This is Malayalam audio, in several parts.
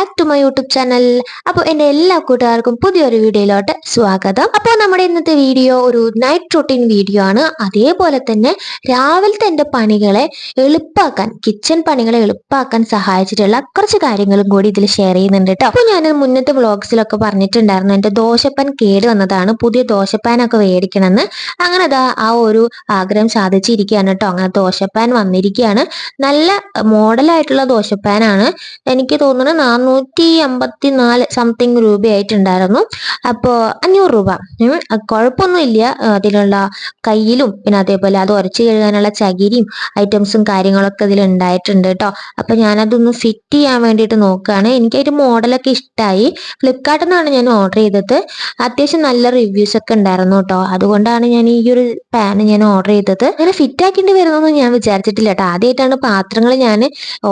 Back to my YouTube channel അപ്പോൾ എന്റെ എല്ലാ കൂട്ടുകാർക്കും പുതിയൊരു വീഡിയോയിലോട്ട് സ്വാഗതം. അപ്പോൾ നമ്മുടെ ഇന്നത്തെ വീഡിയോ ഒരു നൈറ്റ് റൊട്ടീൻ വീഡിയോ ആണ്. അതേപോലെ തന്നെ രാവിലത്തെ എന്റെ പണികളെ എളുപ്പാക്കാൻ കിച്ചൺ പണികളെ എളുപ്പാക്കാൻ സഹായിച്ചിട്ടുള്ള കുറച്ച് കാര്യങ്ങളും കൂടി ഇതിൽ ഷെയർ ചെയ്യുന്നുണ്ട് കേട്ടോ അപ്പോൾ ഞാൻ മുന്നത്തെ വ്ളോഗ്സിലൊക്കെ പറഞ്ഞിട്ടുണ്ടായിരുന്നു. എന്റെ ദോശപ്പാൻ കേട് വന്നതാണ്. പുതിയ ദോശപ്പാനൊക്കെ മേടിക്കണമെന്ന് അങ്ങനെ അതാ ആ ഒരു ആഗ്രഹം സാധിച്ചിരിക്കുകയാണ് കേട്ടോ അങ്ങനെ ദോശപ്പാൻ വന്നിരിക്കുകയാണ്. നല്ല മോഡലായിട്ടുള്ള ദോശപ്പാനാണ് എനിക്ക് തോന്നുന്നു നാനൂറ്റി അമ്പത്തി നാല് സംതിങ് രൂപയായിട്ടുണ്ടായിരുന്നു. അപ്പോൾ അഞ്ഞൂറ് രൂപ. കുഴപ്പമൊന്നുമില്ല. അതിലുള്ള കയ്യിലും പിന്നെ അതേപോലെ അത് ഉരച്ച് കഴുകാനുള്ള ചകിരിയും ഐറ്റംസും കാര്യങ്ങളൊക്കെ ഇതിൽ ഉണ്ടായിട്ടുണ്ട് കേട്ടോ. അപ്പൊ ഞാനതൊന്ന് ഫിറ്റ് ചെയ്യാൻ വേണ്ടിയിട്ട് നോക്കുകയാണ്. എനിക്കൊരു മോഡലൊക്കെ ഇഷ്ടമായി ഫ്ലിപ്കാർട്ടിൽ നിന്നാണ് ഞാൻ ഓർഡർ ചെയ്തത്. അത്യാവശ്യം നല്ല റിവ്യൂസ് ഒക്കെ ഉണ്ടായിരുന്നു കേട്ടോ. അതുകൊണ്ടാണ് ഞാൻ ഈ ഒരു പാന് ഞാൻ ഓർഡർ ചെയ്തത്. അങ്ങനെ ഫിറ്റ് ആക്കേണ്ടി വരുന്നതെന്ന് ഞാൻ വിചാരിച്ചിട്ടില്ല കേട്ടോ. ആദ്യമായിട്ടാണ് പാത്രങ്ങൾ ഞാൻ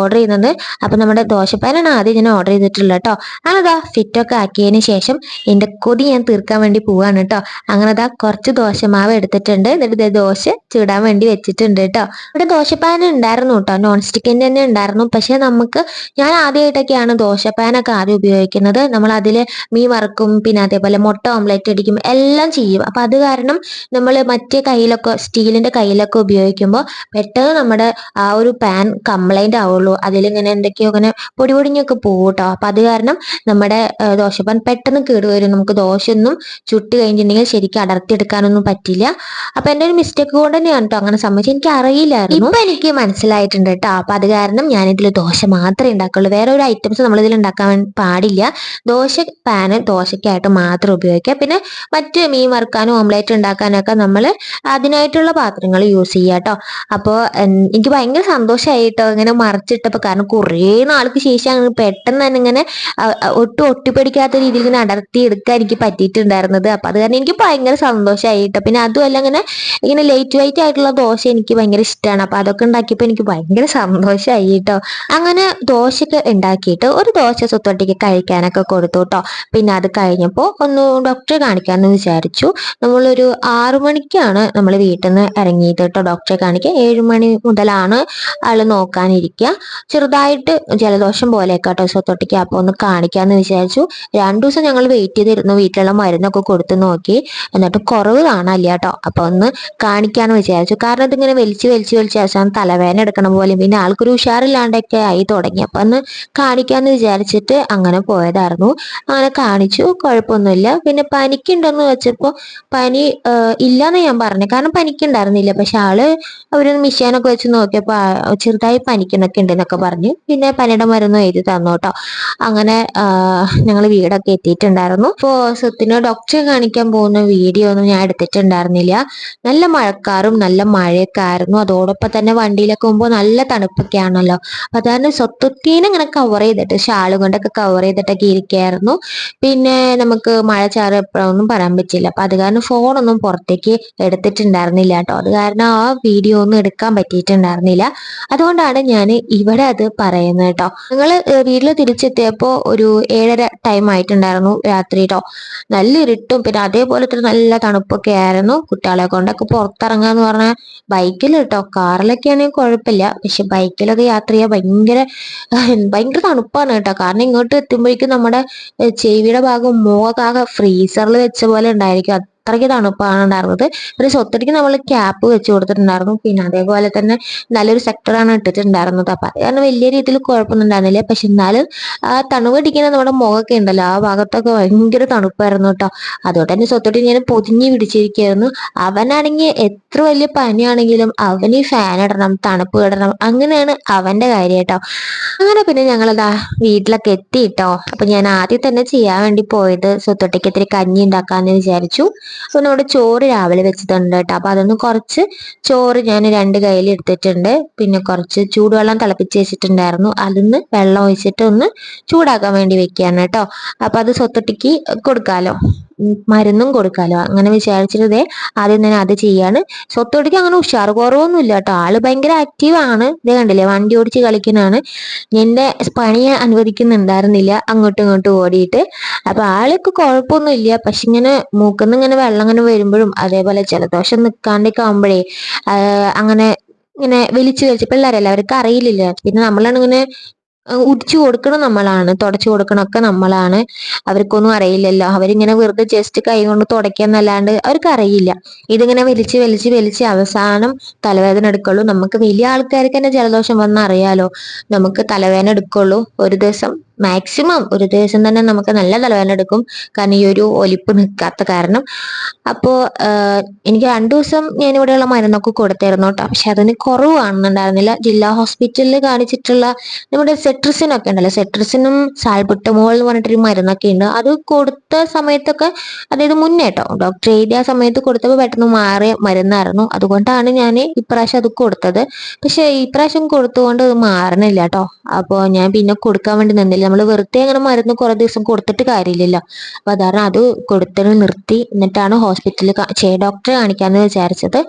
ഓർഡർ ചെയ്യുന്നത്. അപ്പോൾ നമ്മുടെ ദോശപ്പാനാണ് ആദ്യം ഞാൻ ഓർഡർ ചെയ്തിട്ടുള്ളത് കേട്ടോ അങ്ങനെതാ ഫിറ്റൊക്കെ ആക്കിയതിന് ശേഷം എന്റെ കൊതി ഞാൻ തീർക്കാൻ വേണ്ടി പോവാണ് കേട്ടോ അങ്ങനെ ദാ കുറച്ച് ദോശമാവ് എടുത്തിട്ടുണ്ട്. എന്നിട്ട് ദോശ ചൂടാൻ വേണ്ടി വെച്ചിട്ടുണ്ട് കേട്ടോ ഇവിടെ ദോശപ്പാൻ ഉണ്ടായിരുന്നു കേട്ടോ നോൺ സ്റ്റിക്കിന്റെ തന്നെ ഉണ്ടായിരുന്നു. പക്ഷെ നമുക്ക് ഞാൻ ആദ്യമായിട്ടൊക്കെയാണ് ദോശപ്പാനൊക്കെ ആദ്യം ഉപയോഗിക്കുന്നത്. നമ്മൾ അതിൽ മീൻ വറുക്കും പിന്നെ അതേപോലെ മുട്ട ഓംലെറ്റ് അടിക്കും എല്ലാം ചെയ്യും. അപ്പൊ അത് കാരണം നമ്മൾ മറ്റേ കയ്യിലൊക്കെ സ്റ്റീലിന്റെ കയ്യിലൊക്കെ ഉപയോഗിക്കുമ്പോൾ പെട്ടെന്ന് നമ്മുടെ ആ ഒരു പാൻ കംപ്ലൈന്റ് ആവുള്ളൂ. അതിലിങ്ങനെ എന്തൊക്കെയോ ഇങ്ങനെ പൊടി പൊടിഞ്ഞൊക്കെ പോകും കേട്ടോ. അപ്പൊ അത് കാരണം നമ്മുടെ ദോശപ്പാൻ പെട്ടെന്ന് കേടുവരും. നമുക്ക് ദോശയൊന്നും ചുട്ട് കഴിഞ്ഞിട്ടുണ്ടെങ്കിൽ ശരിക്കും അടർത്തിയെടുക്കാനൊന്നും പറ്റില്ല. അപ്പൊ എന്റെ ഒരു മിസ്റ്റേക്ക് കൊണ്ട് തന്നെയാണ് കേട്ടോ അങ്ങനെ സംഭവിച്ചത്. എനിക്ക് അറിയില്ലായിരുന്നു. ഇപ്പൊ എനിക്ക് മനസ്സിലായിട്ടുണ്ട് കേട്ടോ അപ്പൊ അത് കാരണം ഞാൻ ഇതിൽ ദോശ മാത്രമേ ഉണ്ടാക്കുള്ളൂ. വേറെ ഒരു ഐറ്റംസ് നമ്മൾ ഇതിൽ ഉണ്ടാക്കാൻ പാടില്ല. ദോശ പാന് ദോശയ്ക്കായിട്ട് മാത്രം ഉപയോഗിക്കുക. പിന്നെ മറ്റ് മീൻ വറുക്കാനും ഓംലേറ്റ് ഉണ്ടാക്കാനൊക്കെ നമ്മൾ അതിനായിട്ടുള്ള പാത്രങ്ങൾ യൂസ് ചെയ്യുക കേട്ടോ അപ്പോൾ എനിക്ക് ഭയങ്കര സന്തോഷമായി കേട്ടോ ഇങ്ങനെ മറിച്ചിട്ടപ്പോൾ കാരണം കുറേ നാൾക്ക് ശേഷം പെട്ടെന്ന് അ- ഒട്ടും ഒട്ടിപ്പിടിക്കാത്ത രീതിയിൽ ഇങ്ങനെ അടർത്തി എടുക്കാൻ എനിക്ക് പറ്റിയിട്ടുണ്ടായിരുന്നത്. അപ്പൊ അത് കാരണം എനിക്ക് ഭയങ്കര സന്തോഷമായി കേട്ടോ. പിന്നെ അതുമല്ല ഇങ്ങനെ ഇങ്ങനെ ലൈറ്റ് വെയിറ്റ് ആയിട്ടുള്ള ദോശ എനിക്ക് ഭയങ്കര ഇഷ്ടമാണ് അപ്പൊ അതൊക്കെ ഉണ്ടാക്കിയപ്പോൾ എനിക്ക് ഭയങ്കര സന്തോഷമായി കേട്ടോ. അങ്ങനെ ദോശയൊക്കെ ഉണ്ടാക്കിയിട്ട് ഒരു ദോശ സ്വത്തൊട്ടിക്ക് കഴിക്കാനൊക്കെ കൊടുത്തു കേട്ടോ. പിന്നെ അത് കഴിഞ്ഞപ്പോൾ ഒന്ന് ഡോക്ടറെ കാണിക്കാമെന്ന് വിചാരിച്ചു. നമ്മളൊരു ആറു മണിക്കാണ് നമ്മൾ വീട്ടിൽ നിന്ന് ഇറങ്ങിയത് കേട്ടോ ഡോക്ടറെ കാണിക്കാൻ. ഏഴു മണി മുതലാണ് ആൾ നോക്കാനിരിക്കുക ചെറുതായിട്ട് ജലദോഷം പോലെയൊക്കെ കേട്ടോ സ്വത്തൊട്ടിക്ക് അപ്പോൾ ഒന്ന് കാണിക്കാമെന്ന് വിചാരിച്ചു. രണ്ടു ദിവസം ഞങ്ങൾ വെയിറ്റ് ചെയ്തിരുന്നു. വീട്ടിലുള്ള മരുന്നൊക്കെ കൊടുത്തു നോക്കി. എന്നിട്ട് കുറവ് കാണാനില്ല കേട്ടോ അപ്പൊ ഒന്ന് കാണിക്കാന്ന് വിചാരിച്ചു. കാരണം ഇതിങ്ങനെ വലിച്ച് വലിച്ച് വലിച്ച് അവസാനം തലവേദന എടുക്കണ പോലെ പിന്നെ ആൾക്കൊരു ഉഷാറില്ലാണ്ടൊക്കെ ആയി തുടങ്ങി. അപ്പൊ ഒന്ന് കാണിക്കാന്ന് വിചാരിച്ചിട്ട് അങ്ങനെ പോയതായിരുന്നു. അങ്ങനെ കാണിച്ചു. കുഴപ്പമൊന്നുമില്ല. പിന്നെ പനിക്കുണ്ടെന്ന് വെച്ചപ്പോ പനി ആഹ് ഇല്ലാന്ന് ഞാൻ പറഞ്ഞു. കാരണം പനിക്കുണ്ടായിരുന്നില്ല. പക്ഷെ ആൾ അവരൊന്ന് മിഷീനൊക്കെ വെച്ച് നോക്കിയപ്പോ ആ- ചെറുതായി പനിക്കുന്നൊക്കെ ഉണ്ടെന്നൊക്കെ പറഞ്ഞു. പിന്നെ പനിയുടെ മരുന്ന് എഴുതി തന്നോട്ടോ അങ്ങനെ ഞങ്ങൾ വീടൊക്കെ എത്തിയിട്ടുണ്ടായിരുന്നു. അപ്പോൾ സ്വത്തിന് ഡോക്ടറെ കാണിക്കാൻ പോകുന്ന വീഡിയോ ഒന്നും ഞാൻ എടുത്തിട്ടുണ്ടായിരുന്നില്ല. നല്ല മഴക്കാറും നല്ല മഴയൊക്കെ ആയിരുന്നു. അതോടൊപ്പം തന്നെ വണ്ടിയിലൊക്കെ പോകുമ്പോൾ നല്ല തണുപ്പൊക്കെ ആണല്ലോ അപ്പം അതാണ് സ്വത്തുത്തീനെ ഇങ്ങനെ കവർ ചെയ്തിട്ട് ഷാൾ കൊണ്ടൊക്കെ കവർ ചെയ്തിട്ടൊക്കെ ഇരിക്കുകയായിരുന്നു പിന്നെ നമുക്ക് മഴ ചാറ് എപ്പോഴൊന്നും പറയാൻ പറ്റില്ല അപ്പം അത് കാരണം ഫോണൊന്നും പുറത്തേക്ക് എടുത്തിട്ടുണ്ടായിരുന്നില്ല കേട്ടോ. അത് കാരണം ആ വീഡിയോ ഒന്നും എടുക്കാൻ പറ്റിയിട്ടുണ്ടായിരുന്നില്ല. അതുകൊണ്ടാണ് ഞാൻ ഇവിടെ അത് പറയുന്നത് കേട്ടോ. നിങ്ങൾ വീട്ടിൽ തിരിച്ചെത്തിയപ്പോൾ ഒരു ഏഴര ടൈം ആയിട്ടുണ്ടായിരുന്നു രാത്രി കേട്ടോ നല്ല ഇരുട്ടും പിന്നെ അതേപോലെ തന്നെ നല്ല തണുപ്പൊക്കെ ആയിരുന്നു കുട്ടികളെ കൊണ്ടൊക്കെ പുറത്തിറങ്ങുക എന്ന് പറഞ്ഞാൽ ബൈക്കിൽ കേട്ടോ കാറിലൊക്കെ ആണെങ്കിൽ കുഴപ്പമില്ല. പക്ഷെ ബൈക്കിലൊക്കെ യാത്ര ചെയ്യാൻ ഭയങ്കര ഭയങ്കര തണുപ്പാണ് കേട്ടോ. കാരണം ഇങ്ങോട്ട് എത്തുമ്പോഴേക്കും നമ്മുടെ ചെവിയുടെ ഭാഗം മുഖമൊക്കെ ആകെ ഫ്രീസറിൽ വെച്ച പോലെ ഉണ്ടായിരിക്കും. അത്രയ്ക്ക് തണുപ്പാണ് ഉണ്ടായിരുന്നത് ഒരു സ്വത്തടിക്ക് നമ്മൾ ക്യാപ്പ് വെച്ച് കൊടുത്തിട്ടുണ്ടായിരുന്നു. പിന്നെ അതേപോലെ തന്നെ നല്ലൊരു സെക്ടറാണ് ഇട്ടിട്ടുണ്ടായിരുന്നത്. അപ്പൊ കാരണം വലിയ രീതിയിൽ കുഴപ്പമൊന്നും ഉണ്ടായിരുന്നില്ല. പക്ഷെ എന്നാലും ആ തണുപടിക്കുന്ന നമ്മുടെ മുഖമൊക്കെ ഉണ്ടല്ലോ. ആ ഭാഗത്തൊക്കെ ഭയങ്കര തണുപ്പായിരുന്നു കേട്ടോ. അതുകൊണ്ട് തന്നെ സ്വത്തടി ഞാൻ പൊതിഞ്ഞ് പിടിച്ചിരിക്കുകയായിരുന്നു. അവനാണെങ്കിൽ എത്ര വലിയ പനിയാണെങ്കിലും അവന് ഫാൻ ഇടണം തണുപ്പ് ഇടണം. അങ്ങനെയാണ് അവന്റെ കാര്യം കേട്ടോ. അങ്ങനെ പിന്നെ ഞങ്ങളതാ വീട്ടിലൊക്കെ എത്തി കേട്ടോ. അപ്പൊ ഞാൻ ആദ്യം തന്നെ ചെയ്യാൻ വേണ്ടി പോയത് സ്വത്തൊട്ടിക്ക് ഇത്തിരി കഞ്ഞി ഉണ്ടാക്കാന്ന് വിചാരിച്ചു. അപ്പൊ നമ്മുടെ ചോറ് രാവിലെ വെച്ചിട്ടുണ്ട് കേട്ടോ. അപ്പൊ അതൊന്ന് കുറച്ച് ചോറ് ഞാൻ രണ്ട് കയ്യിൽ എടുത്തിട്ടുണ്ട്. പിന്നെ കുറച്ച് ചൂടുവെള്ളം തിളപ്പിച്ച് വെച്ചിട്ടുണ്ടായിരുന്നു. അതിന്ന് വെള്ളം ഒഴിച്ചിട്ട് ഒന്ന് ചൂടാക്കാൻ വേണ്ടി വെക്കുകയാണ് കേട്ടോ. അപ്പൊ അത് സ്വത്തൊട്ടിക്ക് കൊടുക്കാലോ. മരുന്നും കൊടുക്കാലോ. അങ്ങനെ വിചാരിച്ചിട്ടേ ആദ്യം തന്നെ അത് ചെയ്യാണ്. സ്വത്തൊട്ടിക്ക് അങ്ങനെ ഉഷാർ കുറവൊന്നുമില്ല കേട്ടോ. ആൾ ഭയങ്കര ആക്റ്റീവ് ആണ്. ഇത് കണ്ടില്ലേ? വണ്ടി ഓടിച്ച് കളിക്കുന്നതാണ്. എന്റെ പണി അനുവദിക്കുന്നുണ്ടായിരുന്നില്ല. അങ്ങോട്ടും ഇങ്ങോട്ടും ഓടിയിട്ട്. അപ്പൊ ആൾക്ക് കുഴപ്പമൊന്നും ഇല്ല പക്ഷെ ഇങ്ങനെ മൂക്കുന്ന് ഇങ്ങനെ വെള്ളം ഇങ്ങനെ വരുമ്പോഴും അതേപോലെ ജലദോഷം നിൽക്കാണ്ടൊക്കെ ആകുമ്പോഴേ അങ്ങനെ ഇങ്ങനെ വലിച്ചു വലിച്ച് പിള്ളേരല്ല അവർക്ക് അറിയില്ല പിന്നെ നമ്മളാണ് ഇങ്ങനെ ഉദിച്ചു കൊടുക്കണം നമ്മളാണ് തുടച്ചു കൊടുക്കണമൊക്കെ നമ്മളാണ്. അവർക്കൊന്നും അറിയില്ലല്ലോ. അവരിങ്ങനെ വെറുതെ ജസ്റ്റ് കൈ കൊണ്ട് തുടയ്ക്കാന്നല്ലാണ്ട് അവർക്ക് അറിയില്ല. ഇതിങ്ങനെ വലിച്ച് വലിച്ച് വലിച്ച് അവസാനം തലവേദന എടുക്കുള്ളൂ. നമുക്ക് വലിയ ആൾക്കാർക്ക് തന്നെ ജലദോഷം വന്നാൽ അറിയാലോ. നമുക്ക് തലവേദന എടുക്കുള്ളൂ. ഒരു ദിവസം മാക്സിമം ഒരു ദിവസം തന്നെ നമുക്ക് നല്ല തലവേദന എടുക്കും. കാരണം ഈ ഒരു ഒലിപ്പ് നിൽക്കാത്ത കാരണം. അപ്പോൾ എനിക്ക് രണ്ടു ദിവസം ഞാൻ ഇവിടെയുള്ള മരുന്നൊക്കെ കൊടുത്തായിരുന്നു കേട്ടോ. പക്ഷെ അതിന് കുറവ് കാണുന്നുണ്ടായിരുന്നില്ല ജില്ലാ ഹോസ്പിറ്റലിൽ കാണിച്ചിട്ടുള്ള നമ്മുടെ സെട്രിസിനൊക്കെ ഉണ്ടല്ലോ. സെട്രിസിനും സാൽബുട്ടമോൾ എന്ന് പറഞ്ഞിട്ടൊരു മരുന്നൊക്കെ ഉണ്ട്. അത് കൊടുത്ത സമയത്തൊക്കെ അതായത് മുന്നേട്ടോ ഡോക്ടർ എഴുതിയ സമയത്ത് കൊടുത്തപ്പോൾ പെട്ടെന്ന് മാറിയ മരുന്നായിരുന്നു. അതുകൊണ്ടാണ് ഞാൻ ഇപ്രാവശ്യം അത് കൊടുത്തത്. പക്ഷെ ഇപ്രാവശ്യം കൊടുത്തുകൊണ്ട് അത് മാറണില്ല കേട്ടോ. അപ്പോൾ ഞാൻ പിന്നെ കൊടുക്കാൻ വേണ്ടി നിന്നില്ല. നമ്മൾ വെറുതെ അങ്ങനെ മരുന്ന് കുറെ ദിവസം കൊടുത്തിട്ട് കാര്യമില്ലല്ലോ. അപ്പൊ അതാണ് അത് കൊടുത്തത് നിർത്തി. എന്നിട്ടാണ് ഹോസ്പിറ്റലിൽ ഡോക്ടറെ കാണിക്കാന്ന് വിചാരിച്ചത്.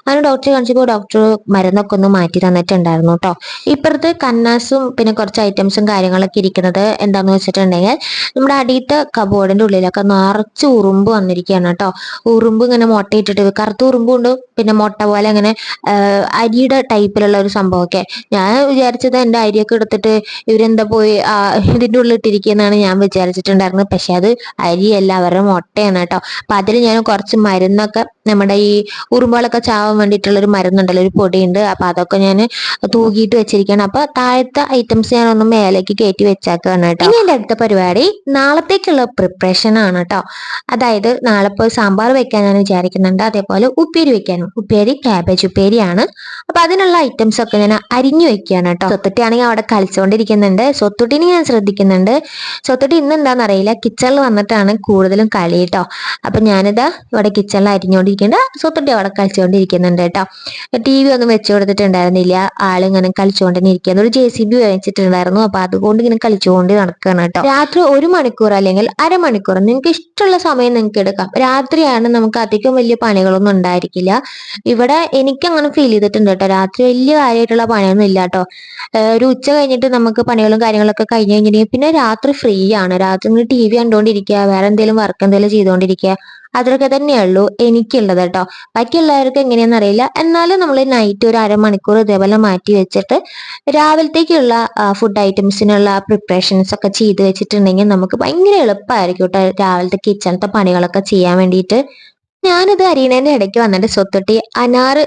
അങ്ങനെ ഡോക്ടറെ കാണിച്ചപ്പോൾ ഡോക്ടർ മരുന്നൊക്കെ ഒന്ന് മാറ്റി തന്നിട്ടുണ്ടായിരുന്നു കേട്ടോ ഇപ്പുറത്ത് കന്നാസും പിന്നെ കുറച്ച് ഐറ്റംസും കാര്യങ്ങളൊക്കെ ഇരിക്കുന്നത് എന്താന്ന് വെച്ചിട്ടുണ്ടെങ്കിൽ നമ്മുടെ അടിയത്തെ കബോർഡിന്റെ ഉള്ളിലൊക്കെ നിറച്ച് ഉറുമ്പ് വന്നിരിക്കുകയാണ് കേട്ടോ ഉറുമ്പ് ഇങ്ങനെ മുട്ടയിട്ടിട്ട് കറുത്ത ഉറുമ്പുണ്ട് പിന്നെ മുട്ട പോലെ അങ്ങനെ അരിയുടെ ടൈപ്പിലുള്ള ഒരു സംഭവമൊക്കെ. ഞാൻ വിചാരിച്ചത് എന്റെ അരിയൊക്കെ എടുത്തിട്ട് ഇവരെന്താ പോയി ഇതിന്റെ ഉള്ളിൽ ഇട്ടിരിക്കുന്നതാണ് ഞാൻ വിചാരിച്ചിട്ടുണ്ടായിരുന്നത്. പക്ഷെ അത് അരിയല്ല അവരുടെ മുട്ടയാണ് കേട്ടോ. അപ്പൊ അതിൽ ഞാൻ കുറച്ച് മരുന്നൊക്കെ നമ്മുടെ ഈ ഉറുമ്പുകളൊക്കെ ചാവാൻ വേണ്ടിയിട്ടുള്ളൊരു മരുന്നുണ്ടല്ലോ ഒരു പൊടിയുണ്ട്. അപ്പൊ അതൊക്കെ ഞാൻ തൂക്കിയിട്ട് വെച്ചിരിക്കുകയാണ്. അപ്പൊ താഴത്തെ ഐറ്റംസ് ഞാൻ ഒന്ന് മേലേക്ക് കയറ്റി വെച്ചേക്കാണ് കേട്ടോ. ഇനി എന്റെ അടുത്ത പരിപാടി നാളത്തേക്കുള്ള പ്രിപ്പറേഷൻ ആണ് കേട്ടോ. അതായത് നാളെ പോയി സാമ്പാർ വെക്കാൻ ഞാൻ വിചാരിക്കുന്നുണ്ട്. അതേപോലെ ഉപ്പേരി വെക്കാനും. ഉപ്പേരി ക്യാബേജ് ഉപ്പേരിയാണ്. അപ്പൊ അതിനുള്ള ഐറ്റംസ് ഒക്കെ ഞാൻ അരിഞ്ഞു വെക്കുകയാണ് കേട്ടോ. സ്വത്തുട്ടിയാണെങ്കിൽ അവിടെ കളിച്ചുകൊണ്ടിരിക്കുന്നുണ്ട് സ്വത്തുട്ടിനെ ഞാൻ ശ്രദ്ധിക്കുന്നുണ്ട്. സ്വത്തുട്ടി ഇന്ന് എന്താണെന്ന് അറിയില്ല. കിച്ചണിൽ വന്നിട്ടാണ് കൂടുതലും കളി കേട്ടോ അപ്പൊ ഞാനിതാ ഇവിടെ കിച്ചണിൽ അരിഞ്ഞുകൊണ്ടിരിക്കേണ്ട സ്വത്തുട്ടി അവിടെ കളിച്ചുകൊണ്ടിരിക്കുന്നുണ്ട് കേട്ടോ ടി വി ഒന്നും വെച്ചു കൊടുത്തിട്ടുണ്ടായിരുന്നില്ല. ആളിങ്ങനെ കളിച്ചുകൊണ്ട് തന്നെ ഇരിക്കുന്നത് ഒരു ജെ സി ബി വാങ്ങിച്ചിട്ടുണ്ടായിരുന്നു. അപ്പൊ അതുകൊണ്ട് ഇങ്ങനെ കളിച്ചുകൊണ്ട് നടക്കുകയാണ് കേട്ടോ രാത്രി ഒരു മണിക്കൂർ അല്ലെങ്കിൽ അരമണിക്കൂർ നിങ്ങൾക്ക് ഇഷ്ടമുള്ള സമയം നിങ്ങൾക്ക് എടുക്കാം. രാത്രിയാണ് നമുക്ക് അധികം വലിയ പണികളൊന്നും ഉണ്ടായിരിക്കില്ല. ഇവിടെ എനിക്ക് അങ്ങനെ ഫീൽ ചെയ്തിട്ടുണ്ട് കേട്ടോ രാത്രി വലിയ കാര്യമായിട്ടുള്ള പണിയൊന്നും ഇല്ല കേട്ടോ ഒരു ഉച്ച കഴിഞ്ഞിട്ട് നമുക്ക് പണികളും കാര്യങ്ങളൊക്കെ കഴിഞ്ഞ് കഴിഞ്ഞിട്ടുണ്ടെങ്കിൽ പിന്നെ രാത്രി ഫ്രീ ആണ്. രാത്രി നിങ്ങൾ ടി വി കണ്ടുകൊണ്ടിരിക്കുക വേറെ എന്തെങ്കിലും വർക്ക് എന്തെങ്കിലും ചെയ്തുകൊണ്ടിരിക്കുക അതൊക്കെ തന്നെയുള്ളൂ എനിക്കുള്ളത് കേട്ടോ ബാക്കിയുള്ളവർക്ക് എങ്ങനെയാണെന്ന് അറിയില്ല. എന്നാലും നമ്മൾ നൈറ്റ് ഒരു അരമണിക്കൂർ ഇതേപോലെ മാറ്റി വെച്ചിട്ട് രാവിലത്തേക്കുള്ള ഫുഡ് ഐറ്റംസിനുള്ള പ്രിപ്പറേഷൻസ് ഒക്കെ ചെയ്ത് വെച്ചിട്ടുണ്ടെങ്കിൽ നമുക്ക് ഭയങ്കര എളുപ്പമായിരിക്കും കേട്ടോ രാവിലത്തെ കിച്ചണത്തെ പണികളൊക്കെ ചെയ്യാൻ വേണ്ടിയിട്ട്. ഞാനിത് അരിയണേന്റെ ഇടയ്ക്ക് വന്നിട്ട് സ്വത്തൊട്ടി അനാറ്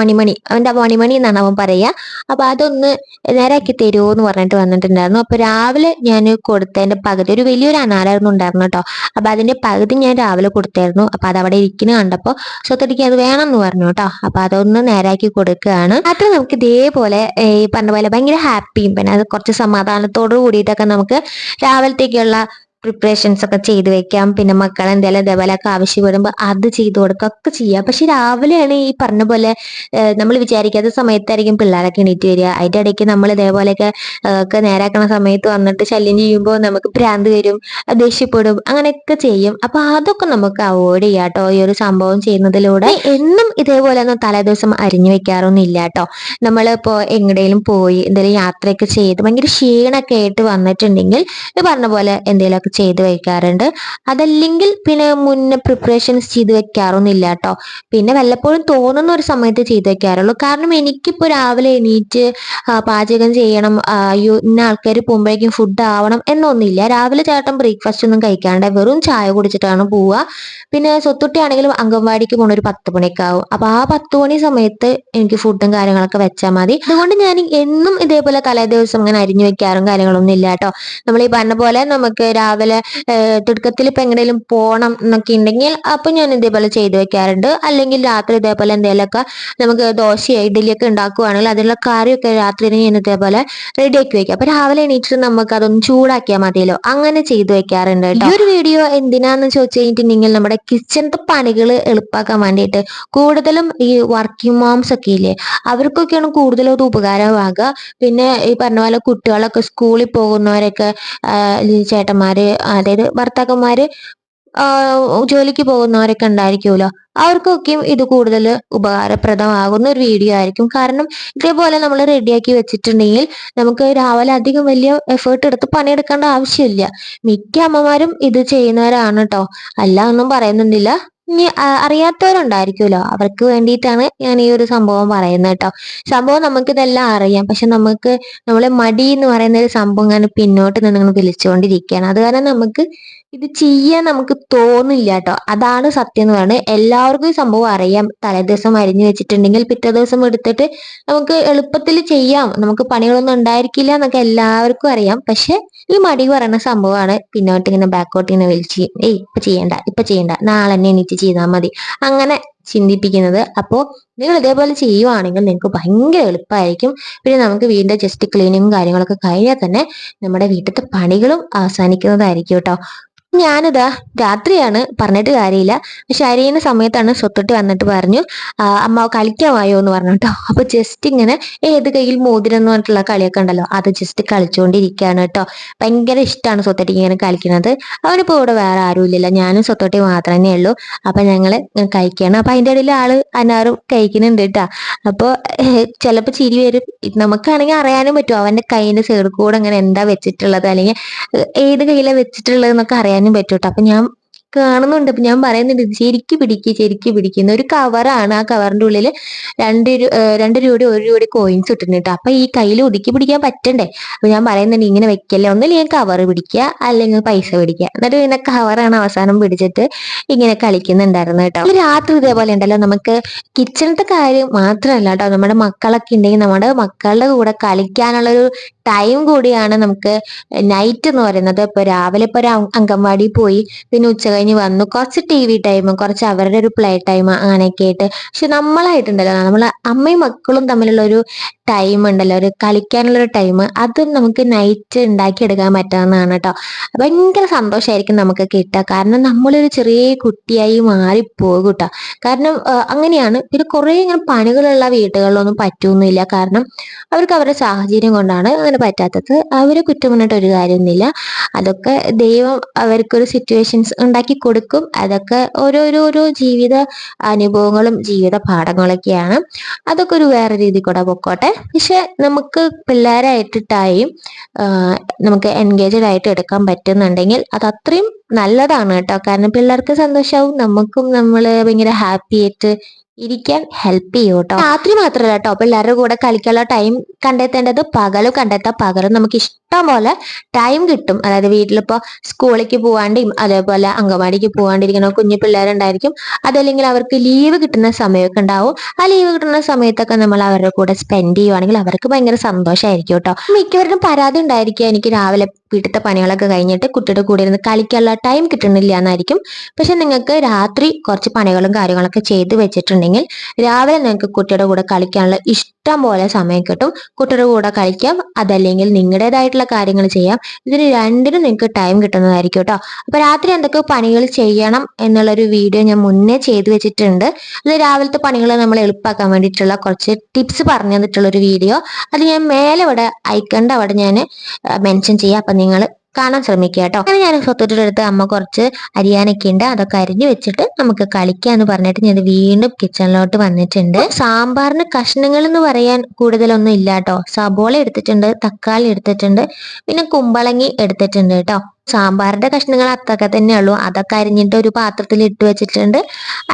മണിമണി അവന്റെ മണിമണി എന്നാണ് അവൻ പറയാ അപ്പൊ അതൊന്ന് നേരാക്കി തരുമോ എന്ന് പറഞ്ഞിട്ട് വന്നിട്ടുണ്ടായിരുന്നു. അപ്പൊ രാവിലെ ഞാൻ കൊടുത്തതിന്റെ പകുതി ഒരു വലിയൊരു അനാറായിരുന്നു ഉണ്ടായിരുന്നു കേട്ടോ. അപ്പൊ അതിന്റെ പകുതി ഞാൻ രാവിലെ കൊടുത്തായിരുന്നു. അപ്പൊ അത് അവിടെ ഇരിക്കുന്ന കണ്ടപ്പോ സ്വത്തൊട്ടിക്ക് അത് വേണം എന്ന് പറഞ്ഞു കേട്ടോ. അപ്പൊ അതൊന്ന് നേരാക്കി കൊടുക്കുകയാണ്. അത് നമുക്ക് ഇതേപോലെ ഈ പറഞ്ഞ പോലെ ഭയങ്കര ഹാപ്പിയും. പിന്നെ അത് കുറച്ച് സമാധാനത്തോടു കൂടിയിട്ടൊക്കെ നമുക്ക് രാവിലത്തേക്കുള്ള പ്രിപ്പറേഷൻസ് ഒക്കെ ചെയ്ത് വെക്കാം. പിന്നെ മക്കൾ എന്തെങ്കിലും ഇതേപോലെയൊക്കെ ആവശ്യപ്പെടുമ്പോൾ അത് ചെയ്തു കൊടുക്കുക ഒക്കെ ചെയ്യാം. പക്ഷെ രാവിലെയാണ് ഈ പറഞ്ഞ പോലെ നമ്മൾ വിചാരിക്കാത്ത സമയത്തായിരിക്കും പിള്ളേരൊക്കെ എണീറ്റ് വരിക. അതിന്റെ ഇടയ്ക്ക് നമ്മൾ ഇതേപോലെയൊക്കെ ഒക്കെ നേരാക്കണ സമയത്ത് വന്നിട്ട് ശല്യം ചെയ്യുമ്പോൾ നമുക്ക് ഭ്രാന്ത് വരും ദേഷ്യപ്പെടും അങ്ങനെയൊക്കെ ചെയ്യും. അപ്പൊ അതൊക്കെ നമുക്ക് അവോയ്ഡ് ചെയ്യാം കേട്ടോ ഈ ഒരു സംഭവം ചെയ്യുന്നതിലൂടെ. എന്നും ഇതേപോലെ ഒന്നും തലേദിവസം അരിഞ്ഞു വെക്കാറൊന്നും ഇല്ല കേട്ടോ. നമ്മളിപ്പോ എങ്ങടെയും പോയി എന്തെങ്കിലും യാത്രയൊക്കെ ചെയ്ത് ഭയങ്കര ക്ഷീണൊക്കെ ആയിട്ട് വന്നിട്ടുണ്ടെങ്കിൽ ഈ പറഞ്ഞ പോലെ എന്തെങ്കിലുമൊക്കെ ചെയ്ത് വയ്ക്കാറുണ്ട് അതല്ലെങ്കിൽ പിന്നെ മുന്നേ പ്രിപ്പറേഷൻസ് ചെയ്ത് വെക്കാറൊന്നുമില്ല കേട്ടോ. പിന്നെ വല്ലപ്പോഴും തോന്നുന്ന ഒരു സമയത്ത് ചെയ്ത് വെക്കാറുള്ളൂ. കാരണം എനിക്കിപ്പോൾ രാവിലെ എണീറ്റ് പാചകം ചെയ്യണം അയ്യോ ഇന്ന ആൾക്കാർ പോകുമ്പോഴേക്കും ഫുഡ് ആവണം എന്നൊന്നുമില്ല. രാവിലെ ചേട്ടൻ ബ്രേക്ക്ഫാസ്റ്റ് ഒന്നും കഴിക്കാണ്ട് വെറും ചായ കുടിച്ചിട്ടാണ് പോവുക. പിന്നെ സ്വത്തുട്ടിയാണെങ്കിലും അംഗൻവാടിക്ക് പോകണ ഒരു പത്ത് മണിയൊക്കെ ആവും അപ്പൊ ആ പത്ത് മണി സമയത്ത് എനിക്ക് ഫുഡും കാര്യങ്ങളൊക്കെ വെച്ചാൽ മതി. അതുകൊണ്ട് ഞാൻ എന്നും ഇതേപോലെ തലേ ദിവസം ഇങ്ങനെ അരിഞ്ഞു വെക്കാറും കാര്യങ്ങളൊന്നും ഇല്ല കേട്ടോ. നമ്മൾ ഈ പറഞ്ഞ പോലെ നമുക്ക് രാവിലെ രാവിലെ തിടുക്കത്തിൽ ഇപ്പൊ എങ്ങനെയും പോകണം എന്നൊക്കെ ഉണ്ടെങ്കിൽ അപ്പൊ ഞാൻ ഇതേപോലെ ചെയ്തു വെക്കാറുണ്ട്. അല്ലെങ്കിൽ രാത്രി ഇതേപോലെ എന്തെങ്കിലുമൊക്കെ നമുക്ക് ദോശ ഇഡ്ഡലിയൊക്കെ ഉണ്ടാക്കുവാണെങ്കിൽ അതിനുള്ള കറിയൊക്കെ രാത്രി ഞാൻ ഇതേപോലെ റെഡിയാക്കി വെക്കാം. അപ്പൊ രാവിലെ എണീറ്റിട്ട് നമുക്ക് അതൊന്ന് ചൂടാക്കിയാൽ മതിയല്ലോ. അങ്ങനെ ചെയ്തു വെക്കാറുണ്ട് ഈ ഒരു വീഡിയോ എന്തിനാന്ന് ചോദിച്ചു കഴിഞ്ഞിട്ടുണ്ടെങ്കിൽ നമ്മുടെ കിച്ചണത്തെ പണികൾ എളുപ്പാക്കാൻ വേണ്ടിയിട്ട് കൂടുതലും ഈ വർക്കിംഗ് മോംസ് ഒക്കെ ഇല്ലേ അവർക്കൊക്കെയാണ് കൂടുതലും അത് ഉപകാരമാകുക പിന്നെ ഈ പറഞ്ഞ പോലെ കുട്ടികളൊക്കെ സ്കൂളിൽ പോകുന്നവരൊക്കെ ചേട്ടന്മാര് അതായത് ഭർത്താക്കന്മാര് ജോലിക്ക് പോകുന്നവരൊക്കെ ഉണ്ടായിരിക്കുമല്ലോ. അവർക്കൊക്കെയും ഇത് കൂടുതൽ ഉപകാരപ്രദമാകുന്ന ഒരു വീഡിയോ ആയിരിക്കും. കാരണം ഇതേപോലെ നമ്മൾ റെഡിയാക്കി വെച്ചിട്ടുണ്ടെങ്കിൽ നമുക്ക് രാവിലെ അധികം വലിയ എഫേർട്ട് എടുത്ത് പണിയെടുക്കേണ്ട ആവശ്യമില്ല. മിക്ക അമ്മമാരും ഇത് ചെയ്യുന്നവരാണ് കേട്ടോ അല്ല ഒന്നും പറയുന്നില്ല ഇനി അറിയാത്തവരുണ്ടായിരിക്കുമല്ലോ. അവർക്ക് വേണ്ടിയിട്ടാണ് ഞാൻ ഈ ഒരു സംഭവം പറയുന്നത് കേട്ടോ. സംഭവം നമുക്ക് ഇതെല്ലാം അറിയാം. പക്ഷെ നമുക്ക് നമ്മളെ മടി എന്ന് പറയുന്ന ഒരു സംഭവം ഇങ്ങനെ പിന്നോട്ട് നിന്ന് വിളിച്ചുകൊണ്ടിരിക്കുകയാണ്. അത് കാരണം നമുക്ക് ഇത് ചെയ്യാൻ നമുക്ക് തോന്നില്ല കേട്ടോ അതാണ് സത്യം എന്ന് പറയുന്നത്. എല്ലാവർക്കും ഈ സംഭവം അറിയാം. തലേദിവസം അരിഞ്ഞു വെച്ചിട്ടുണ്ടെങ്കിൽ പിറ്റേ ദിവസം എടുത്തിട്ട് നമുക്ക് എളുപ്പത്തിൽ ചെയ്യാം. നമുക്ക് പണികളൊന്നും ഉണ്ടായിരിക്കില്ല എന്നൊക്കെ എല്ലാവർക്കും അറിയാം. പക്ഷെ ഈ മടി പറയുന്ന സംഭവമാണ്. പിന്നോട്ട് ഇങ്ങനെ ബാക്കോട്ട് ഇങ്ങനെ വലിച്ച് ഏയ് ഇപ്പൊ ചെയ്യണ്ട ഇപ്പൊ ചെയ്യണ്ട. നാളെ തന്നെ എണീറ്റ് ചെയ്താൽ മതി. അങ്ങനെ ചിന്തിപ്പിക്കുന്നത്. അപ്പോൾ നിങ്ങൾ ഇതേപോലെ ചെയ്യുവാണെങ്കിൽ നിങ്ങൾക്ക് ഭയങ്കര എളുപ്പമായിരിക്കും. പിന്നെ നമുക്ക് വീടിന്റെ ജസ്റ്റ് ക്ലീനിങ്ങും കാര്യങ്ങളൊക്കെ കഴിഞ്ഞാൽ തന്നെ നമ്മുടെ വീട്ടിലത്തെ പണികളും അവസാനിക്കുന്നതായിരിക്കും കേട്ടോ. ഞാനിതാ രാത്രിയാണ് പറഞ്ഞിട്ട് കാര്യമില്ല. പക്ഷെ അരിയുന്ന സമയത്താണ് സ്വത്തൊട്ട് വന്നിട്ട് പറഞ്ഞു അമ്മ കളിക്കാമായോ എന്ന് പറഞ്ഞു കേട്ടോ. അപ്പൊ ജസ്റ്റ് ഇങ്ങനെ ഏത് കയ്യിൽ മോതിരം എന്ന് പറഞ്ഞിട്ടുള്ള കളിയൊക്കെ ഉണ്ടല്ലോ അത് ജസ്റ്റ് കളിച്ചുകൊണ്ടിരിക്കുകയാണ് കേട്ടോ. ഭയങ്കര ഇഷ്ടമാണ് സ്വത്തൊട്ടിക്ക് ഇങ്ങനെ കളിക്കുന്നത്. അവനിപ്പോ ഇവിടെ വേറെ ആരും ഇല്ലല്ലോ ഞാനും സ്വത്തൊട്ടി മാത്രമേ ഉള്ളൂ. അപ്പൊ ഞങ്ങൾ ഇങ്ങനെ കഴിക്കുകയാണ് അപ്പൊ അതിന്റെ ഇടയിൽ ആൾ അനാറും കഴിക്കുന്നുണ്ട് കേട്ടോ. അപ്പൊ ചിലപ്പോ ചിരി വരും. നമുക്കാണെങ്കിൽ അറിയാനും പറ്റും. അവന്റെ കൈയിന്റെ സേർക്കൂടെ കൂടെ അങ്ങനെ എന്താ വെച്ചിട്ടുള്ളത്? അല്ലെങ്കിൽ ഏത് കയ്യിലാണ് വെച്ചിട്ടുള്ളത് എന്നൊക്കെ അറിയാനും പറ്റും കേട്ടോ അപ്പൊ ഞാൻ കാണുന്നുണ്ട്. അപ്പൊ ഞാൻ പറയുന്നുണ്ട് ഇത് ശരിക്ക് പിടിക്ക് ശരിക്ക് പിടിക്കുന്ന ഒരു കവറാണ് ആ കവറിന്റെ ഉള്ളിൽ രണ്ട് രണ്ട് രൂപയുടെ ഒരു രൂപയുടെ കോയിൻസ് ഇട്ടിട്ടുണ്ട്. അപ്പൊ ഈ കയ്യിൽ ഒതുക്കി പിടിക്കാൻ പറ്റണ്ടേ? അപ്പൊ ഞാൻ പറയുന്നുണ്ട് ഇങ്ങനെ വെക്കല്ലേ. ഞാൻ കവർ പിടിക്കുക അല്ലെങ്കിൽ പൈസ പിടിക്കുക എന്നിട്ട് പിന്നെ കവറാണ് അവസാനം പിടിച്ചിട്ട് ഇങ്ങനെ കളിക്കുന്നുണ്ടായിരുന്നു കേട്ടോ. രാത്രി ഇതേപോലെ ഉണ്ടല്ലോ. നമുക്ക് കിച്ചണത്തെ കാര്യം മാത്രമല്ല കേട്ടോ. നമ്മുടെ മക്കളൊക്കെ ഉണ്ടെങ്കിൽ നമ്മുടെ മക്കളുടെ കൂടെ കളിക്കാനുള്ള ഒരു ടൈം കൂടിയാണ് നമുക്ക് നൈറ്റ് എന്ന് പറയുന്നത്. ഇപ്പൊ രാവിലെ ഇപ്പൊ ഒരു അംഗൻവാടി പോയി പിന്നെ ഉച്ച കഴിഞ്ഞ് വന്നു. കുറച്ച് ടി വി ടൈം കുറച്ച് അവരുടെ ഒരു പ്ലേ ടൈം അങ്ങനെയൊക്കെ ആയിട്ട്. പക്ഷെ നമ്മളായിട്ടുണ്ടല്ലോ നമ്മളെ അമ്മയും മക്കളും തമ്മിലുള്ള ഒരു ടൈം ഉണ്ടല്ലോ ഒരു കളിക്കാനുള്ള ഒരു ടൈം അത് നമുക്ക് നൈറ്റ് ഉണ്ടാക്കിയെടുക്കാൻ പറ്റാവുന്നതാണ് കേട്ടോ ഭയങ്കര സന്തോഷമായിരിക്കും നമുക്ക് കിട്ടുക. കാരണം നമ്മളൊരു ചെറിയ കുട്ടിയായി മാറിപ്പോകും കേട്ടോ കാരണം അങ്ങനെയാണ്. പിന്നെ കുറേ ഇങ്ങനെ പണികളുള്ള വീടുകളിലൊന്നും പറ്റൊന്നുമില്ല. കാരണം അവർക്ക് അവരുടെ സാഹചര്യം കൊണ്ടാണ് അങ്ങനെ പറ്റാത്തത് അവരെ കുറ്റം പറഞ്ഞിട്ട് ഒരു കാര്യമൊന്നുമില്ല അതൊക്കെ ദൈവം അവർക്കൊരു സിറ്റുവേഷൻസ് ഉണ്ടാക്കി കൊടുക്കും. അതൊക്കെ ഓരോരോരോ ജീവിത അനുഭവങ്ങളും ജീവിത പാഠങ്ങളൊക്കെയാണ്. അതൊക്കെ ഒരു വേറെ രീതി കൂടെ പൊക്കോട്ടെ. പക്ഷെ നമുക്ക് പിള്ളേരായിട്ടിട്ടായും നമുക്ക് എൻഗേജഡ് ആയിട്ട് എടുക്കാൻ പറ്റുന്നുണ്ടെങ്കിൽ അത് അത്രയും നല്ലതാണ് കേട്ടോ. കാരണം പിള്ളേർക്ക് സന്തോഷമാവും നമുക്കും നമ്മൾ ഭയങ്കര ഹാപ്പി ആയിട്ട് ഇരിക്കാൻ ഹെൽപ്പ് ചെയ്യും കേട്ടോ രാത്രി മാത്രമല്ല കേട്ടോ പിള്ളേരുടെ കൂടെ കളിക്കാനുള്ള ടൈം കണ്ടെത്തേണ്ടത് പകലും കണ്ടെത്താം. പകലും നമുക്ക് ഇഷ്ടം പോലെ ടൈം കിട്ടും. അതായത് വീട്ടിലിപ്പോ സ്കൂളിലേക്ക് പോവാണ്ടിയും അതേപോലെ അങ്കവാടിക്ക് പോവാണ്ടിരിക്കുന്ന കുഞ്ഞു പിള്ളേരുണ്ടായിരിക്കും. അതല്ലെങ്കിൽ അവർക്ക് ലീവ് കിട്ടുന്ന സമയമൊക്കെ ഉണ്ടാവും. ആ ലീവ് കിട്ടുന്ന സമയത്തൊക്കെ നമ്മൾ അവരുടെ കൂടെ സ്പെൻഡ് ചെയ്യുവാണെങ്കിൽ അവർക്ക് ഭയങ്കര സന്തോഷമായിരിക്കും കേട്ടോ മിക്കവരും പരാതി ഉണ്ടായിരിക്കുക എനിക്ക് രാവിലെ വീട്ടിലത്തെ പണികളൊക്കെ കഴിഞ്ഞിട്ട് കുട്ടിയുടെ കൂടെ ഇരുന്ന് കളിക്കാനുള്ള ടൈം കിട്ടുന്നില്ല എന്നായിരിക്കും പക്ഷെ നിങ്ങൾക്ക് രാത്രി കുറച്ച് പണികളും കാര്യങ്ങളൊക്കെ ചെയ്ത് വെച്ചിട്ടുണ്ടെങ്കിൽ രാവിലെ നിങ്ങൾക്ക് കുട്ടിയുടെ കൂടെ കളിക്കാനുള്ള ഇഷ്ടം പോലെ സമയം കിട്ടും. കുട്ടിയുടെ കൂടെ കളിക്കാം അതല്ലെങ്കിൽ നിങ്ങളുടേതായിട്ടുള്ള കാര്യങ്ങൾ ചെയ്യാം. ഇതിന് രണ്ടിനും നിങ്ങൾക്ക് ടൈം കിട്ടുന്നതായിരിക്കും കേട്ടോ അപ്പൊ രാത്രി എന്തൊക്കെ പണികൾ ചെയ്യണം എന്നുള്ളൊരു വീഡിയോ ഞാൻ മുന്നേ ചെയ്ത് വെച്ചിട്ടുണ്ട്. അത് രാവിലത്തെ പണികൾ നമ്മൾ എളുപ്പമാക്കാൻ വേണ്ടിയിട്ടുള്ള കുറച്ച് ടിപ്സ് പറഞ്ഞു തന്നിട്ടുള്ള ഒരു വീഡിയോ അത് ഞാൻ മേലെ ഇവിടെ ഐക്കണ്ട അവിടെ ഞാൻ മെൻഷൻ ചെയ്യാം. അപ്പൊ നിങ്ങൾ കാണാൻ ശ്രമിക്കുക കേട്ടോ. അങ്ങനെ ഞാൻ സ്വത്തോട്ടിയുടെ അടുത്ത് അമ്മ കുറച്ച് അരിയാനൊക്കെ ഉണ്ട്. അതൊക്കെ അരിഞ്ഞു വെച്ചിട്ട് നമുക്ക് കളിക്കാന്ന് പറഞ്ഞിട്ട് ഞാൻ വീണ്ടും കിച്ചണിലോട്ട് വന്നിട്ടുണ്ട്. സാമ്പാറിന് കഷ്ണങ്ങൾ എന്ന് പറയാൻ കൂടുതലൊന്നും ഇല്ല കേട്ടോ. സബോള എടുത്തിട്ടുണ്ട് തക്കാളി എടുത്തിട്ടുണ്ട് പിന്നെ കുമ്പളങ്ങി എടുത്തിട്ടുണ്ട് കേട്ടോ. സാമ്പാറിന്റെ കഷ്ണങ്ങൾ തന്നെ ഉള്ളൂ. അതൊക്കെ അരിഞ്ഞിട്ട് ഒരു പാത്രത്തിൽ ഇട്ട് വെച്ചിട്ടുണ്ട്.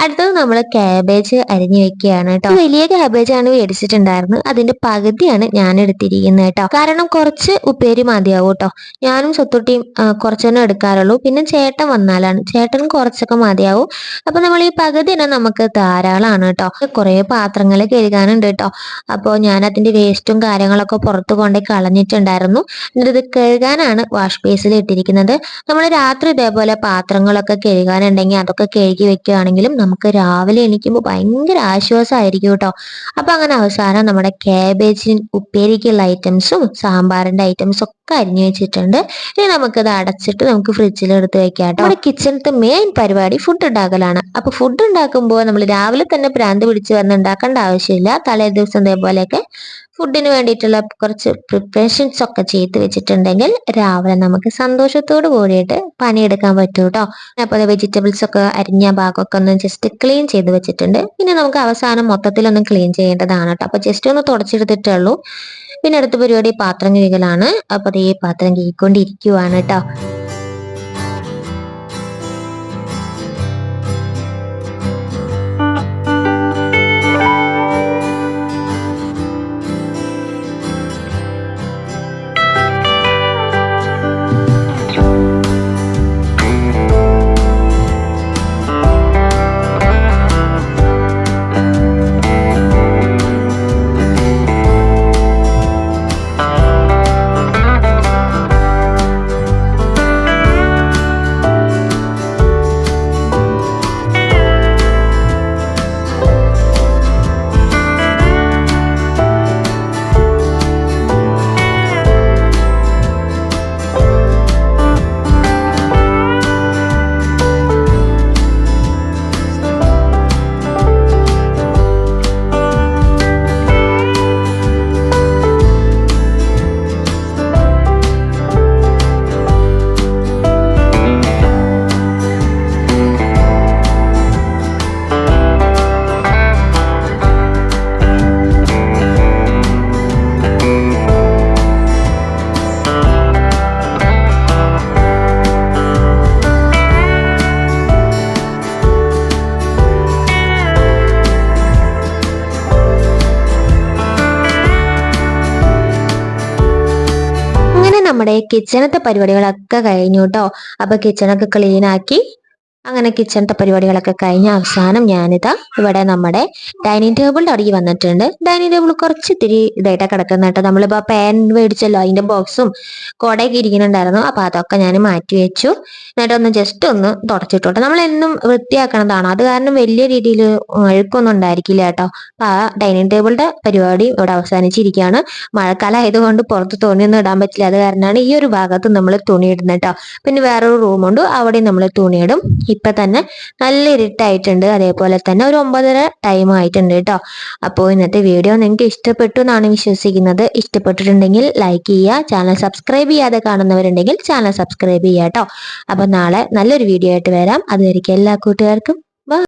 അടുത്തത് നമ്മൾ കാബേജ് അരിഞ്ഞു വെക്കുകയാണ് കേട്ടോ. വലിയ കാബേജ് ആണ് മേടിച്ചിട്ടുണ്ടായിരുന്നത്. അതിന്റെ പകുതിയാണ് ഞാൻ എടുത്തിരിക്കുന്നത് കേട്ടോ. കാരണം കുറച്ച് ഉപ്പേരി മതിയാവും കേട്ടോ. ഞാനും സ്വത്തുട്ടിയും കുറച്ചെണ്ണം എടുക്കാറുള്ളൂ. പിന്നെ ചേട്ടൻ വന്നാലാണ്. ചേട്ടനും കുറച്ചൊക്കെ മതിയാവും. അപ്പൊ നമ്മൾ ഈ പകുതി തന്നെ നമുക്ക് ധാരാളമാണ് കേട്ടോ. കുറെ പാത്രങ്ങൾ കഴുകാനുണ്ട് കേട്ടോ. അപ്പോൾ ഞാൻ അതിന്റെ വേസ്റ്റും കാര്യങ്ങളൊക്കെ പുറത്തു കൊണ്ടുപോയി കളഞ്ഞിട്ടുണ്ടായിരുന്നു. എന്നിട്ട് ഇത് കഴുകാനാണ് വാഷ് ബേസിൽ ഇട്ടിരിക്കുന്നത്. നമ്മൾ രാത്രി ഇതേപോലെ പാത്രങ്ങളൊക്കെ കഴുകാനുണ്ടെങ്കിൽ അതൊക്കെ കഴുകി വെക്കുകയാണെങ്കിലും നമുക്ക് രാവിലെ എണീക്കുമ്പോൾ ഭയങ്കര ആശ്വാസമായിരിക്കും കേട്ടോ. അപ്പൊ അങ്ങനെ അവസാനം നമ്മുടെ കാബേജിൻ ഉപ്പേരിക്കുള്ള ഐറ്റംസും സാമ്പാറിന്റെ ഐറ്റംസും ഒക്കെ അരിഞ്ഞു വെച്ചിട്ടുണ്ട് ഇനി നമുക്കത് അടച്ചിട്ട് നമുക്ക് ഫ്രിഡ്ജിൽ എടുത്ത് വെക്കാം നമ്മുടെ കിച്ചണത്തെ മെയിൻ പരിപാടി ഫുഡ് ഉണ്ടാക്കലാണ്. അപ്പൊ ഫുഡ് ഉണ്ടാക്കുമ്പോൾ നമ്മൾ രാവിലെ തന്നെ പ്രാന്ത് പിടിച്ച് വന്ന് ഉണ്ടാക്കേണ്ട ആവശ്യമില്ല. തലേ ദിവസം ഇതേപോലെയൊക്കെ ഫുഡിന് വേണ്ടിയിട്ടുള്ള കുറച്ച് പ്രിപ്പറേഷൻസ് ഒക്കെ ചെയ്ത് വെച്ചിട്ടുണ്ടെങ്കിൽ രാവിലെ നമുക്ക് സന്തോഷത്തോട് കൂടിയിട്ട് പണിയെടുക്കാൻ പറ്റും കേട്ടോ. അപ്പോൾ വെജിറ്റബിൾസ് ഒക്കെ അരിഞ്ഞ ഭാഗമൊക്കെ ഒന്ന് ജസ്റ്റ് ക്ലീൻ ചെയ്ത് വെച്ചിട്ടുണ്ട്. പിന്നെ നമുക്ക് അവസാനം മൊത്തത്തിലൊന്ന് ക്ലീൻ ചെയ്യേണ്ടതാണ് കേട്ടോ. അപ്പൊ ജസ്റ്റ് ഒന്ന് തുടച്ചെടുത്തിട്ടേ ഉള്ളൂ. പിന്നെ അടുത്ത പരിപാടി പാത്രം കഴുകലാണ്. അപ്പൊ അതേ പാത്രം കഴുകിക്കൊണ്ടിരിക്കുവാണ് കേട്ടോ നമ്മുടെ കിച്ചണത്തെ പരിപാടികളൊക്കെ കഴിഞ്ഞു കേട്ടോ അപ്പൊ കിച്ചണൊക്കെ ക്ലീൻ ആക്കി അങ്ങനെ കിച്ചണത്തെ പരിപാടികളൊക്കെ കഴിഞ്ഞ അവസാനം ഞാനിതാ ഇവിടെ നമ്മുടെ ഡൈനിങ് ടേബിളിന്റെ അടിയിൽ വന്നിട്ടുണ്ട്. ഡൈനിങ് ടേബിൾ കുറച്ച് ഇത്തിരി ഇതായിട്ടാണ് കിടക്കുന്നത് കേട്ടോ നമ്മളിപ്പോ പാൻ മേടിച്ചല്ലോ. അതിന്റെ ബോക്സും കുടയൊക്കെ ഇരിക്കുന്നുണ്ടായിരുന്നു. അപ്പൊ അതൊക്കെ ഞാൻ മാറ്റി വെച്ചു. എന്നിട്ട് ഒന്ന് ജസ്റ്റ് ഒന്ന് തുടച്ചിട്ടോട്ടെ. നമ്മൾ എന്നും വൃത്തിയാക്കണതാണ്? അത് കാരണം വലിയ രീതിയിൽ അഴുക്കൊന്നും ഉണ്ടായിരിക്കില്ല കേട്ടോ അപ്പൊ ആ ഡൈനിങ് ടേബിളിന്റെ പരിപാടി ഇവിടെ അവസാനിച്ചിരിക്കുകയാണ് മഴക്കാലം ആയതുകൊണ്ട് പുറത്ത് തുണിയൊന്നും ഇടാൻ പറ്റില്ല. അത് കാരണമാണ് ഈ ഒരു ഭാഗത്ത് നമ്മൾ തുണി കേട്ടോ പിന്നെ വേറൊരു റൂമുണ്ട് അവിടെ നമ്മൾ തുണിയിടും ഇപ്പൊ തന്നെ നല്ല ഇരുട്ടായിട്ടുണ്ട്. അതേപോലെ തന്നെ ഒരു ഒമ്പതര ടൈം ആയിട്ടുണ്ട് കേട്ടോ. അപ്പോൾ ഇന്നത്തെ വീഡിയോ നിങ്ങൾക്ക് ഇഷ്ടപ്പെട്ടു എന്നാണ് വിശ്വസിക്കുന്നത്. ഇഷ്ടപ്പെട്ടിട്ടുണ്ടെങ്കിൽ ലൈക്ക് ചെയ്യുക ചാനൽ സബ്സ്ക്രൈബ് ചെയ്യാതെ കാണുന്നവരുണ്ടെങ്കിൽ ചാനൽ സബ്സ്ക്രൈബ് ചെയ്യുക കേട്ടോ. അപ്പോൾ നാളെ നല്ലൊരു വീഡിയോ ആയിട്ട് വരാം. അതുവരെയ്ക്കും എല്ലാ കൂട്ടുകാർക്കും